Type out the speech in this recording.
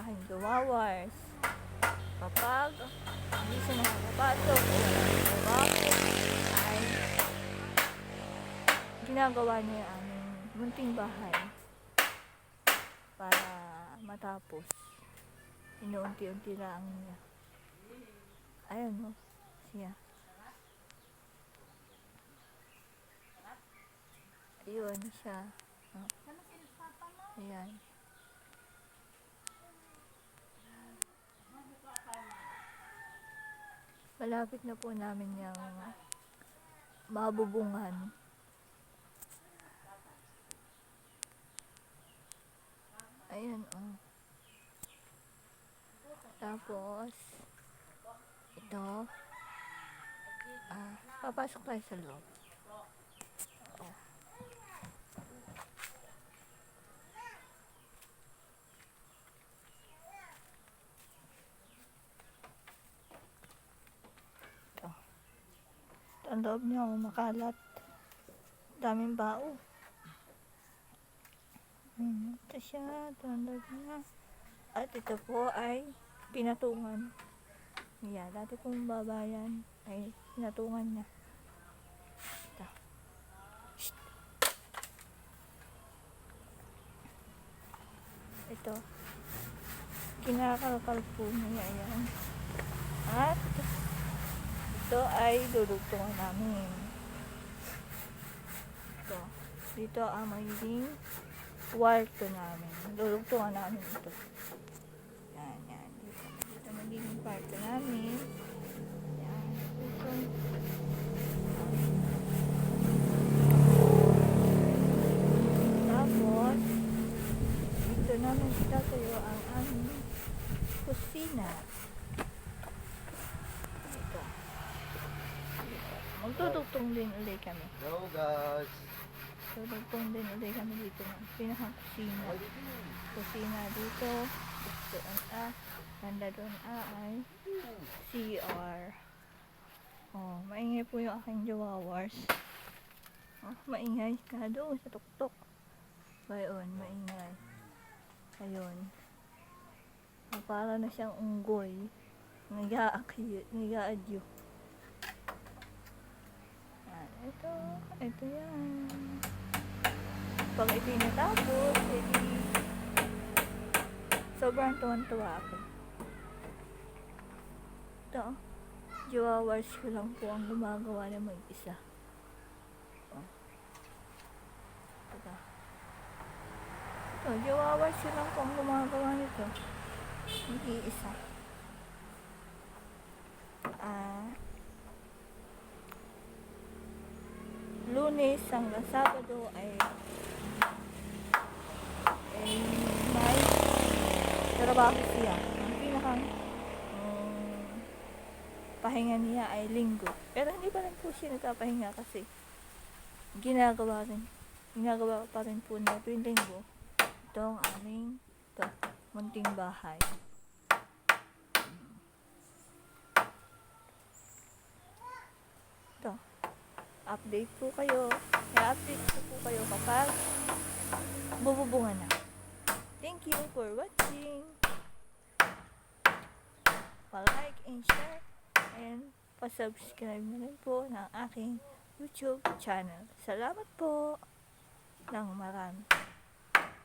aking gawawars. Kapag hindi siya nakakapasok o trabaho, ay ginagawa niya yung aming munting bahay para matapos. Inuunti-unti lang niya. Ayan o, siya. Ayun siya. Oh. Ayan. Malapit na po namin yung mabubungan. Ayan, oh. Tapos, ito, ah, papasok tayo sa loob. Ang loob niya, oh, makalat. Daming bao. Ayan, ito siya, ito ang loob niya. At ito po ay pinatungan. Yeah, dati pong babayan ay pinatungan niya. Ito. Shh. Ito. Kinakalkal po niya yan. At ito ay dudugtungan namin. Ito. Dito ang magiging kwarto namin. Dudugtungan namin ito. Yan, yan. Dito, dito magiging kwarto namin. Yan. Dito. Tapos, dito namin itatayo ang aming kusina. Ito. Magtutugtong din ulit kami. Hello guys. Tutugtong din ulit kami dito ng pinakang kusina. Kusina dito. Doon ah. Ganda doon ah ay CR. Oh, maingay po yung aking jawawars. Oh, maingay na doon sa tuktok. Bayon, maingay. Ayun. Ah, para na siyang unggoy. Nag-aadyo. Ah, ito, ito yan. Pag ipinatapos, edi sobrang tuwan-tuwa ako. Ito, Chihuahuas ko lang po ang gumagawa na mag-isa. Oh. Ito. Ito, Chihuahuas ko lang po ang gumagawa nito. Mag-iisa. Ah, lunes hanggang Sabado ay ay may trabaho siya. Ang pinakang um, pahinga niya ay linggo. Pero hindi pa rin po siya nagpapahinga kasi ginagawa rin ginagawa pa rin po na tuwing linggo ito ang aming ito, munting bahay. Ito. Update po kayo. I-update ko po kayo kapag bububungan na. Thank you for watching. Pa-like and share and pa-subscribe na rin po ng aking YouTube channel. Salamat po ng marami.